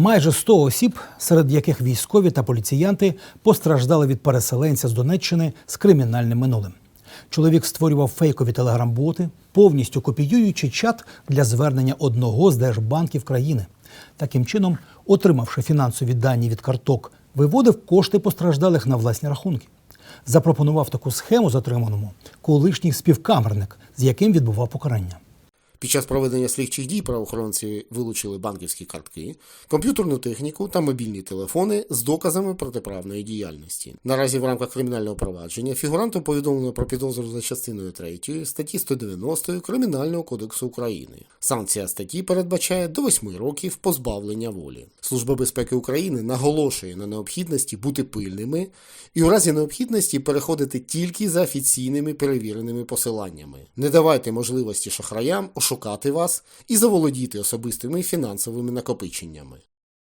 Майже 100 осіб, серед яких військові та поліціянти, постраждали від переселенця з Донеччини з кримінальним минулим. Чоловік створював фейкові телеграм-боти, повністю копіюючи чат для звернення одного з держбанків країни. Таким чином, отримавши фінансові дані від карток, виводив кошти постраждалих на власні рахунки. Запропонував таку схему затриманому колишній співкамерник, з яким відбував покарання. Під час проведення слідчих дій правоохоронці вилучили банківські картки, комп'ютерну техніку та мобільні телефони з доказами протиправної діяльності. Наразі в рамках кримінального провадження фігуранту повідомлено про підозру за частиною 3 статті 190 Кримінального кодексу України. Санкція статті передбачає до 8 років позбавлення волі. Служба безпеки України наголошує на необхідності бути пильними і у разі необхідності переходити тільки за офіційними перевіреними посиланнями. Не давайте можливості шахраям ошукати вас і заволодіти особистими фінансовими накопиченнями.